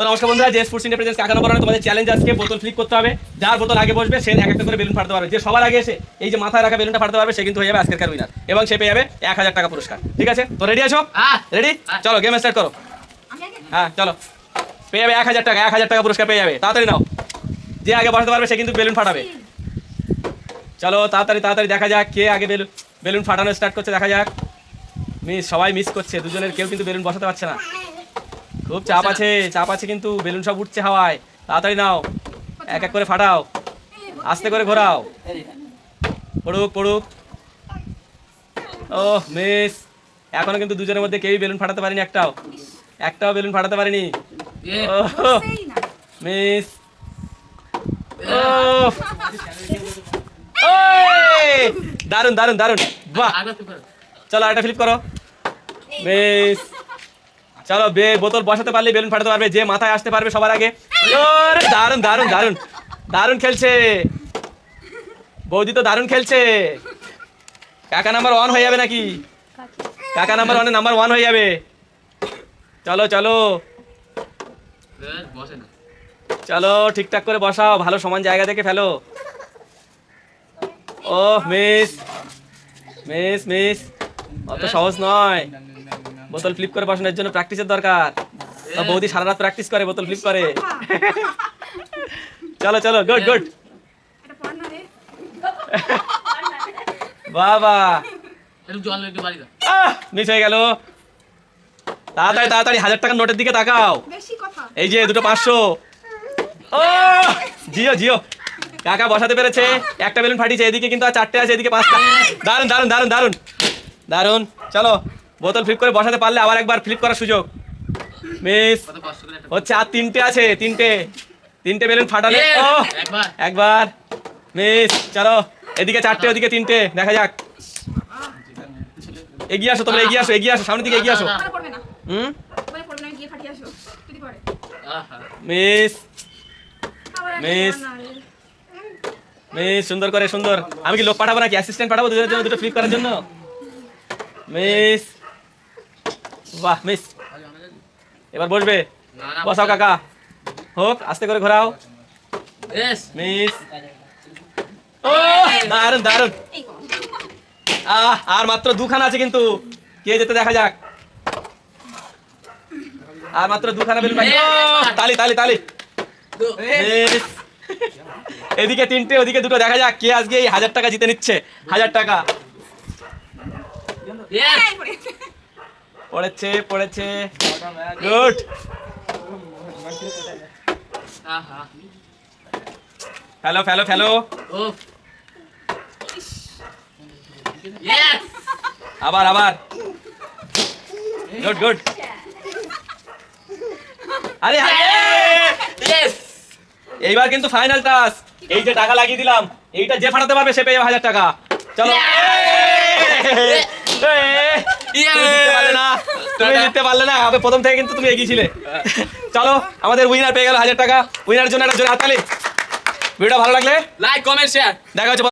তো নমস্কার বন্ধুরা যে স্পোর্টস ইন্ডিয়া প্রেজেন্স কাকানো পড়ানো তোমাদের চ্যালেঞ্জ আজকে। বোতল ফ্লিপ করতে হবে। যার বোতল আগে বসবে সে এক একটা করে বেলুন ফাটতে পারবে। যে সবার আগে এসে এই যে মাথায় রাখা বেলুনটা ফাটতে পারবে সে কিন্তু হয়ে যাবে আজকের উইনার এবং সে পেয়ে যাবে এক হাজার টাকা পুরস্কার। ঠিক আছে? তো রেডি আছো। রেডি চলো গেম স্টার্ট করো। হ্যাঁ চলো। পেয়ে যাবে এক হাজার টাকা এক হাজার টাকা পুরস্কার পেয়ে যাবে। তাড়াতাড়ি নাও। যে আগে বসাতে পারবে সে কিন্তু বেলুন ফাটাবে। চলো তাড়াতাড়ি তাড়াতাড়ি দেখা যাক কে আগে বেলুন বেলুন ফাটানো স্টার্ট করছে দেখা যাক। মিস সবাই মিস করছে দুজনের কেউ কিন্তু বেলুন বসাতে পারছে না। খুব চাপ আছে চাপ আছে কিন্তু বেলুন সব উঠছে হাওয়ায়। তাড়াতাড়ি নাও এক এক করে ফাটাও আস্তে করে ঘোরাও। পড়ুক পড়ুক। ও মিস এখনও কিন্তু দুজনের মধ্যে কেউই বেলুন ফাটাতে পারেনি একটাও। একটাও বেলুন ফাটাতে পারেনি। মিস! দারুণ দারুণ দারুণ বাহ। চলো একটা ফ্লিপ করো। বেশ চলো বে, বোতল বসাতে পারলে বেলুন ফাটাতে পারবে, যে মাথায় আসতে পারবে সবার আগে। দারুণ দারুণ দারুণ দারুণ খেলছে। বৌদি তো দারুণ খেলছে। কাকা নাম্বার ওয়ান হয়ে যাবে নাকি? কাকা নাম্বার ওয়ানে নাম্বার ওয়ান হয়ে যাবে। চলো চলো। চলো, ঠিকঠাক করে বসাও, ভালো সমান জায়গা থেকে ফেলো। ও মিস মিস মিস অত সহজ নয়। বোতল ফ্লিপ করে বসানোর জন্য প্র্যাকটিসের দরকার। বৌদি সারা রাত প্র্যাকটিস করে বোতল ফ্লিপ করে। চলো চলো গুড গুড বাবা। মিস হয়ে গেল। তাড়াতাড়ি তাড়াতাড়ি হাজার টাকার নোটের দিকে তাকাও। এই যে দুটো পাঁচশো। ও জিও জিও। কাকা বসাতে পেরেছে। একটা বেলুন ফাটিয়েছে এদিকে কিন্তু আর চারটে আছে এদিকে পাঁচটা। দারুণ দারুণ দারুণ দারুণ দারুণ চলো। বোতল ফ্লিপ করে বসাতে পারলে আবার একবার ফ্লিপ করার সুযোগ। মিস হচ্ছে আর তিনটে আছে তিনটে। তিনটে বেলুন ফাটালে। ও একবার। একবার। মিস চলো এদিকে চারটে ওদিকে তিনটে দেখা যাক। এগিয়ে আসো তোমরা এগিয়ে আসো এগিয়ে আসো সামনের দিকে এগিয়ে আসো। হুম। মিস। মিস। মিস সুন্দর করে সুন্দর। আমি কি লোক পাঠাবো নাকি? অ্যাসিস্ট্যান্ট পাঠাবো দুজনের জন্য দুটো ফ্লিপ করার জন্য? মিস। বাহ মিস এবার বসবে। না, না, বসাও কাকা। হোক আস্তে করে ঘোরাও। বেশ। মিস ও দারুণ দারুণ আহ আর মাত্র দুখানা আছে কিন্তু। কে যেতে দেখা যাক। আর মাত্র দুখানা বেলুন বাকি। তালি তালি তালি। এদিকে তিনটে ওদিকে দুটো। দেখা যাক কে আজকে এই হাজার টাকা জিতে নিচ্ছে। হাজার টাকা। পড়েছে পড়েছে। গুড আহা। ফেলো ফেলো ফেলো আবার আবার। গুড গুড আরে এইবার কিন্তু ফাইনাল টাস্ক এই যে টাকা লাগিয়ে দিলাম এইটা যে ফাটাতে পারবে সে পেয়ে যাবে হাজার টাকা। চলো! জিততে পারলে না আবে প্রথম থেকে কিন্তু তুমি এগিয়েছিলে চলো আমাদের উইনার পেয়ে গেল হাজার টাকা উইনার জন্য একটা জোরে হাততালি ভিডিওটা ভালো লাগলে লাইক কমেন্ট শেয়ার দেখা হচ্ছে